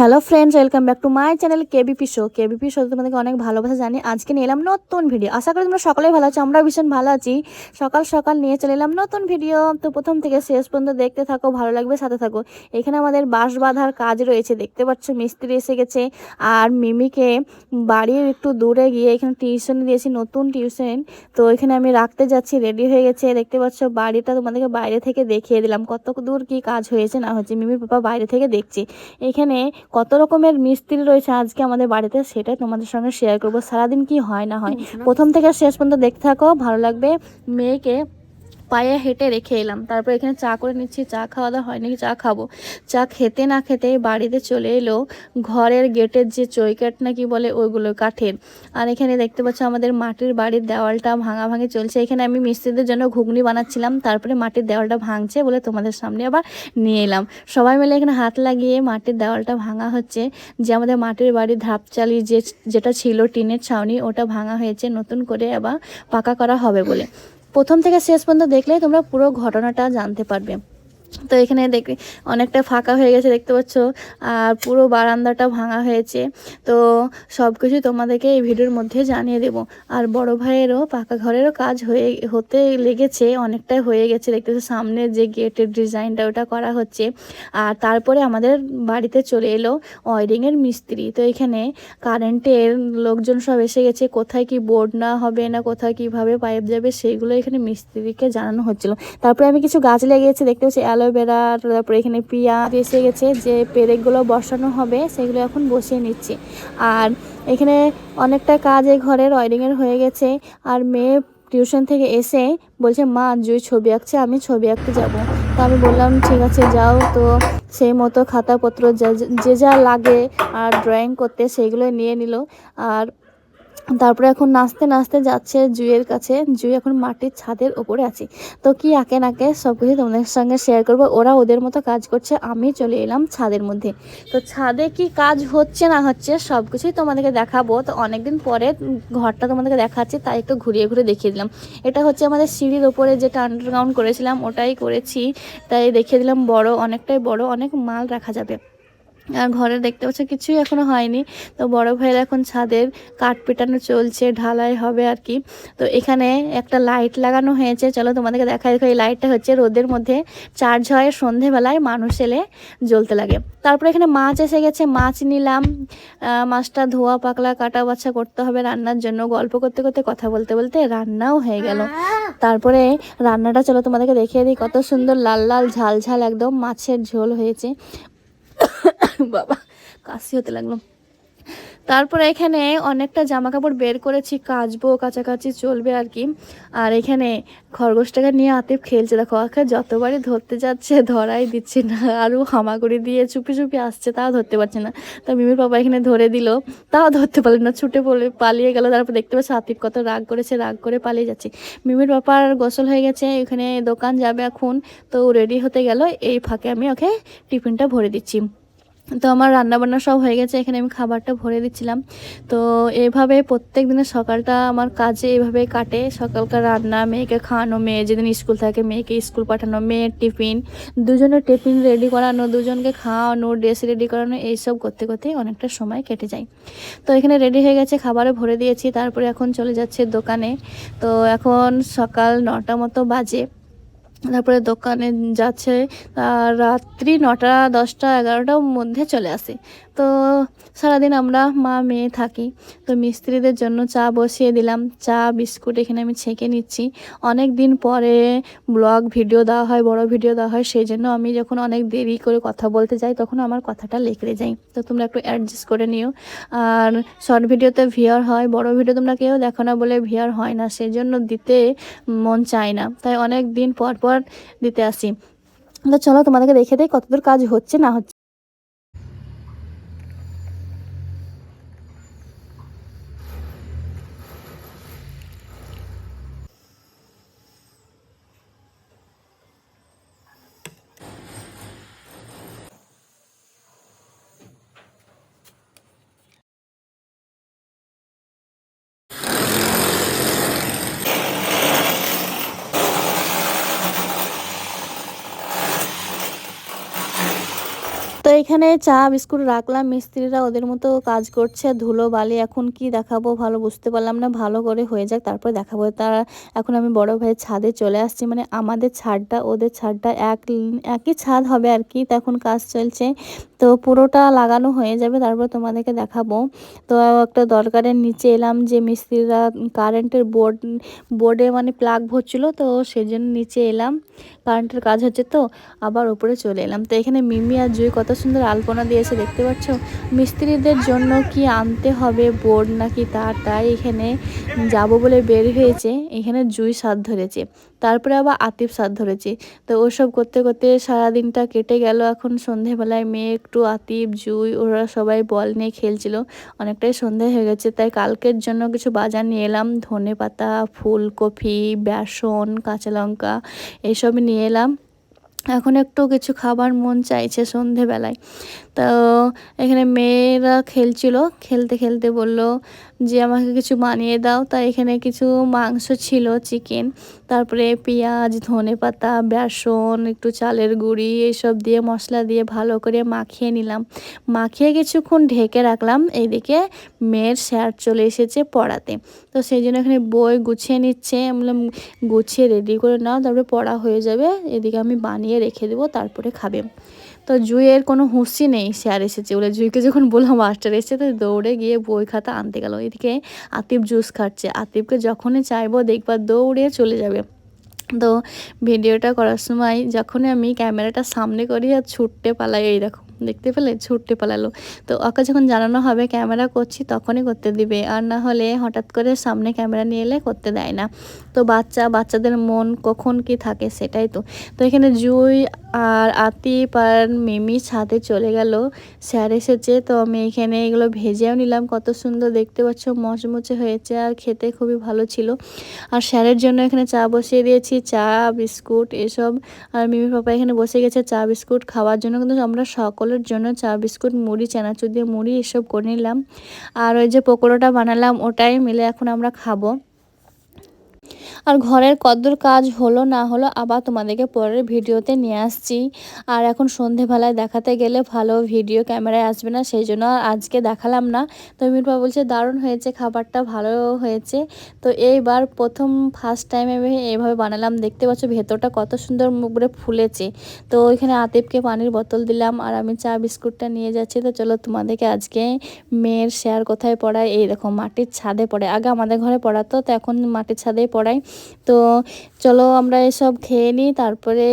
Hello friends welcome back to my channel KBP show KBP show তোমাদেরকে অনেক ভালোবাসা জানি। আজকে নিয়ে এলাম নতুন ভিডিও আশা করি তোমরা সকলেই ভালো আছো আমরা ভীষণ ভালো আছি। সকাল সকাল নিয়ে চলে এলাম নতুন ভিডিও তো প্রথম থেকে শেষ পর্যন্ত দেখতে থাকো, ভালো লাগবে, সাথে থাকো। এখানে আমাদের বাঁশ বাঁধার কাজ রয়েছে, দেখতে পাচ্ছ মিস্ত্রি এসে গেছে। আর মিমিকে বাড়ির একটু দূরে গিয়ে এখানে টিউশন দিয়েছি, নতুন টিউশন তো এখানে আমি রাখতে যাচ্ছি রেডি হয়ে গেছে। দেখতে পাচ্ছ বাড়িটা তোমাদেরকে বাইরে থেকে দেখিয়ে দিলাম। কত দূর কি কাজ হয়েছে না হচ্ছে মিমির পাপা বাইরে থেকে দেখছি। এখানে কত রকমের মিস্ত্রি রয়েছে আজকে আমাদের বাড়িতে সেটাই তোমাদের সঙ্গে শেয়ার করব। সারাদিন কি হয় না হয়। প্রথম থেকে শেষ পর্যন্ত দেখতে থাকো ভালো লাগবে। মেয়েকে পায়ে হেঁটে রেখে এলাম। তারপর এখানে চা করে নিচ্ছি, চা খাওয়া দাওয়া হয় নাকি চা খাব। চা খেতে না খেতে বাড়িতে চলে এলো ঘরের গেটের যে চৈকাট নাকি বলে ওইগুলো কাঠের। আর এখানে দেখতে পাচ্ছ আমাদের মাটির বাড়ির দেওয়ালটা ভাঙা ভাঙি চলছে। এখানে আমি মিস্ত্রিদের জন্য ঘুগনি বানাচ্ছিলাম, তারপরে মাটির দেওয়ালটা ভাঙছে বলে তোমাদের সামনে আবার নিয়ে এলাম। সবাই মিলে এখানে হাত লাগিয়ে মাটির দেওয়ালটা ভাঙা হচ্ছে। যে আমাদের মাটির বাড়ির ধাপচালি যে, যেটা ছিল টিনের ছাউনি, ওটা ভাঙা হয়েছে। নতুন করে আবার পাকা করা হবে বলে। প্রথম থেকে শেষ পর্যন্ত দেখলে তোমরা পুরো ঘটনাটা জানতে পারবে। তো এখানে দেখে, অনেকটা ফাঁকা হয়ে গেছে দেখতে পাচ্ছ, আর পুরো বারান্দাটা ভাঙা হয়েছে। তো সব কিছু তোমাদেরকে এই ভিডিওর মধ্যে জানিয়ে দেব। আর বড় ভাইয়েরও পাকা ঘরেরও কাজ হয়ে, হতে লেগেছে অনেকটাই হয়ে গেছে। দেখতে পাচ্ছ সামনে যে গেটের ডিজাইনটা ওটা করা হচ্ছে। আর তারপরে আমাদের বাড়িতে চলে এলো ওয়ারিংয়ের মিস্ত্রি। তো এখানে কারেন্টের লোকজন সব এসে গেছে। কোথায় কি বোর্ড না হবে না কোথায় কীভাবে পাইপ যাবে সেইগুলো এখানে মিস্ত্রিকে জানানো হচ্ছিল। তারপরে আমি কিছু গাছ লাগিয়েছি, দেখতে পাচ্ছি অ্যালোভেরা তারপরে এখানে পেঁয়াজ এসে গেছে যে পেরেকগুলো বসানো হবে, সেগুলো এখন বসিয়ে নিচ্ছি। আর এখানে অনেকটা কাজ এই ঘরের ওয়ারিংয়ের হয়ে গেছে। আর মেয়ে টিউশন থেকে এসে বলছে, মা, জুই ছবি আঁকছে, আমি ছবি আঁকতে যাব। তো আমি বললাম, ঠিক আছে, যাও। তো সেই মতো খাতাপত্র যা- যে যা লাগে আর ড্রয়িং করতে সেইগুলো নিয়ে নিল। আর তারপরে এখন নাচতে নাচতে যাচ্ছে জুয়ের কাছে। জুই এখন মাটির ছাদের ওপরে আছে। তো কি আঁকে নাকে সব কিছু তোমাদের সঙ্গে শেয়ার করব। ওরা ওদের মতো কাজ করছে, আমি চলে এলাম ছাদের মধ্যে। তো ছাদে কি কাজ হচ্ছে না হচ্ছে সব কিছুই তোমাদেরকে দেখাবো। তো অনেকদিন পরে ঘরটা তোমাদেরকে দেখাচ্ছি, তাই একটু ঘুরিয়ে ঘুরে দেখিয়ে দিলাম। এটা হচ্ছে আমাদের সিঁড়ির ওপরে যেটা আন্ডারগ্রাউন্ড করেছিলাম, ওটাই করেছি। তাই দেখিয়ে দিলাম বড়, অনেকটাই বড়, অনেক মাল রাখা যাবে। আর ঘরে দেখতে পাচ্ছ কিছুই এখনও হয়নি। তো বড় ভাইয়ের এখন ছাদের কাঠ পেটানো চলছে, ঢালাই হবে আর কি। তো এখানে একটা লাইট লাগানো হয়েছে। চলো তোমাদেরকে দেখা দেখো এই লাইটটা হচ্ছে রোদের মধ্যে চার্জ হয় সন্ধেবেলায় মানুষ এলে জ্বলতে লাগে। তারপরে এখানে মাছ এসে গেছে, মাছ নিলাম। মাছটা ধোয়া, পাকলা, কাটা, বাছা করতে হবে রান্নার জন্য। গল্প করতে করতে, কথা বলতে বলতে রান্নাও হয়ে গেল। তারপরে রান্নাটা চলো তোমাদেরকে দেখিয়ে দিই। কত সুন্দর লাল লাল ঝাল ঝাল একদম মাছের ঝোল হয়েছে। বাবা, কাশি হতে লাগল। তারপরে এখানে অনেকটা জামা কাপড় বের করেছি, কাচবো, কাছাকাছি চলবে আর কি। আর এখানে খরগোশটাকে নিয়ে আতিফ খেলছে। দেখো ওকে যতবারই ধরতে যাচ্ছে, ধরাই দিচ্ছে না। আরও হামাগুড়ি দিয়ে চুপি চুপি আসছে, তাও ধরতে পারছে না। তো মিমির বাবা এখানে ধরে দিল, তাও ধরতে পারল না। ছুটে পড়ে পালিয়ে গেল। তারপর দেখতে পাচ্ছি, আতিফ কত রাগ করেছে, রাগ করে পালিয়ে যাচ্ছে। মিমির বাবার গোসল হয়ে গেছে, এখানে দোকান যাবে এখন। তো রেডি হতে গেল। এই ফাঁকে আমি ওকে টিফিনটা ভরে দিচ্ছি। তো আমার রান্নাবান্না সব হয়ে গেছে, এখানে আমি খাবারটা ভরে দিচ্ছিলাম। তো এভাবে প্রত্যেক দিনের সকালটা আমার কাজে এভাবে কাটে। সকালকার রান্না, মেয়েকে খাওয়ানো, মেয়ে যেদিন স্কুল থাকে মেয়েকে স্কুল পাঠানো, মেয়ের টিফিন, দুজনের টিফিন রেডি করানো, দুজনকে খাওয়ানো ড্রেস রেডি করানো, এইসব করতে করতে অনেকটা সময় কেটে যায়। তো এখানে রেডি হয়ে গেছে খাবারে ভরে দিয়েছি, তারপরে এখন চলে যাচ্ছে দোকানে। তো এখন সকাল নটা মতো বাজে। তারপরে দোকানে যাচ্ছে রাত্রি নটা, দশটা, এগারোটার মধ্যে চলে আসে। তো সারাদিন আমরা মা, মেয়ে থাকি, তো মিস্ত্রিদের জন্য চা বসিয়ে দিলাম। চা, বিস্কুট এখানে আমি ছেঁকে নিচ্ছি। অনেক দিন পরে ব্লগ ভিডিও দেওয়া হয়, বড় ভিডিও দেওয়া হয়, সেই জন্য আমি যখন অনেক দেরি করে কথা বলতে যাই, তখন আমার কথাটা লেখড়ে যায়। তো তোমরা একটু অ্যাডজাস্ট করে নিও। আর শর্ট ভিডিওতে ভিয়ার হয়, বড় ভিডিও তোমরা কেউ দেখো না বলে ভিয়ার হয় না, সেই জন্য দিতে মন চায় না। তাই অনেক দিন পর পর দিতে আসি। তো চলো তোমাদেরকে দেখে দেয় কতদূর কাজ হচ্ছে না হচ্ছে। এখানে চা, বিস্কুট রাখলাম, মিস্ত্রিরা ওদের মতো কাজ করছে, ধুলো, বালি, এখন কি দেখাবো ভালো বুঝতে পারলাম না, ভালো করে হয়ে যাক, তারপর দেখাবো। তারা, এখন আমি বড় ভাইয়ের ছাদে চলে আসছি মানে আমাদের ছাদটা, ওদের ছাদটা এক, একই ছাদ হবে আর কি, তো এখন কাজ চলছে, তো পুরোটা লাগানো হয়ে যাবে, তারপর তোমাদেরকে দেখাবো। তো একটা দরকারের নিচে এলাম যে মিস্ত্রিরা কারেন্টের বোর্ড, বোর্ডে মানে প্লাগ ভরছিল, তো সেই জন্য নিচে এলাম, কারেন্টের কাজ হচ্ছে তো, আবার উপরে চলে এলাম। তো এখানে মিমি আর জুই কত আলপনা দিয়েছে, দেখতে পাচ্ছ? মিস্ত্রিদের জন্য কি আনতে হবে বোর্ড নাকি তার তাই এখানে যাব বলে বের হয়েছে। এখানে জুই স্বাদ ধরেছে, তারপরে আবার আতিফ স্বাদ ধরেছে। তো ওসব করতে করতে সারা দিনটা কেটে গেল। এখন সন্ধেবেলায় মেয়ে একটু আতিফ, জুই, ওরা সবাই বল নিয়ে খেলছিল। অনেকটাই সন্ধে হয়ে গেছে, তাই কালকের জন্য কিছু বাজার নিয়ে এলাম। ধনে পাতা ফুলকপি, বেসন, কাঁচা লঙ্কা এইসব নিয়ে এলাম। এখন একটু কিছু খাবার মন চাইছে সন্ধেবেলায়। তো এখানে মেয়েরা খেলছিল খেলতে খেলতে বলল যে আমাকে কিছু বানিয়ে দাও। তাই এখানে কিছু মাংস ছিল চিকেন তারপরে পেঁয়াজ, ধনে পাতা, বেসন, একটু চালের গুঁড়ি এইসব দিয়ে মশলা দিয়ে ভালো করে মাখিয়ে নিলাম। মাখিয়ে কিছুক্ষণ ঢেকে রাখলাম, এইদিকে মেয়ের স্যার চলে এসেছে পড়াতে। তো সেই জন্য এখানে বই গুছিয়ে নিচ্ছে। বললাম, গুছিয়ে রেডি করে নাও, তারপরে পড়া হয়ে যাবে। এদিকে আমি বানিয়ে রেখে দেবো, তারপরে খাবে। তো জুইয়ের কোনো হুঁশি নেই স্যার এসেছে বলে। জুইকে যখন বললাম, মাস্টার এসেছে, তো দৌড়ে গিয়ে বই খাতা আনতে গেল। এদিকে আতিফ জুস খাচ্ছে। আতিফকে যখনই চাইব দেখবার দৌড়ে চলে যাবে। তো ভিডিওটা করার সময় যখনই আমি ক্যামেরাটা সামনে করি আর ছুটতে পালাই, এই দেখো, দেখতে পেলে? ছুটতে পালালো। তো ওকে যখন জানানো হবে ক্যামেরা করছি, তখনই করতে দিবে। আর না হলে হঠাৎ করে সামনে ক্যামেরা নিয়ে এলে করতে দেয় না। তো বাচ্চা, বাচ্চাদের মন কখন কি থাকে সেটাই তো। তো এখানে জুই আর আতিপ আর মিমি ছাদে চলে গেল। স্যার এসেছে, তো আমি এখানে এগুলো ভেজেও নিলাম। কত সুন্দর দেখতে পাচ্ছ, মচমচে হয়েছে আর খেতে খুবই ভালো ছিল। আর স্যারের জন্য এখানে চা বসিয়ে দিয়েছি, চা, বিস্কুট এসব। আর মিমির পাপা এখানে বসে গেছে চা, বিস্কুট খাওয়ার জন্য। কিন্তু আমরা সকলের জন্য চা, বিস্কুট, মুড়ি, চানাচুর দিয়ে মুড়ি এসব করে নিলাম। আর ওই যে পকোড়াটা বানালাম, ওটাই মিলে এখন আমরা খাব। আর ঘরের কদ্দূর কাজ হলো না হলো আবার তোমাদেরকে পরের ভিডিওতে নিয়ে আসছি। আর এখন সন্ধেবেলায় দেখাতে গেলে ভালো ভিডিও ক্যামেরায় আসবে না, সেই জন্য আজকে দেখালাম না। তো মিরপা বলছে, দারুণ হয়েছে, খাবারটা ভালো হয়েছে। তো এইবার প্রথম ফার্স্ট টাইম আমি এইভাবে বানালাম। দেখতে পাচ্ছ ভেতরটা কত সুন্দর মুখ করে ফুলেছে। তো ওইখানে আতিফকে পানির বোতল দিলাম আর আমি চা বিস্কুটটা নিয়ে যাচ্ছি। তো চলো তোমাদেরকে আজকে মেয়ের শেয়ার কোথায় পড়ায়? এই দেখো, মাটির ছাদে পড়ে আগে আমাদের ঘরে পড়াতো, তো এখন মাটির ছাদেই পড়াই তো চলো আমরা এসব খেয়ে নিই, তারপরে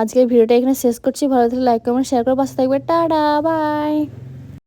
আজকের ভিডিওটা এখানে শেষ করছি। ভালো থাকলে লাইক কমেন্ট শেয়ার করে। পাশে থাকবে। Tata bye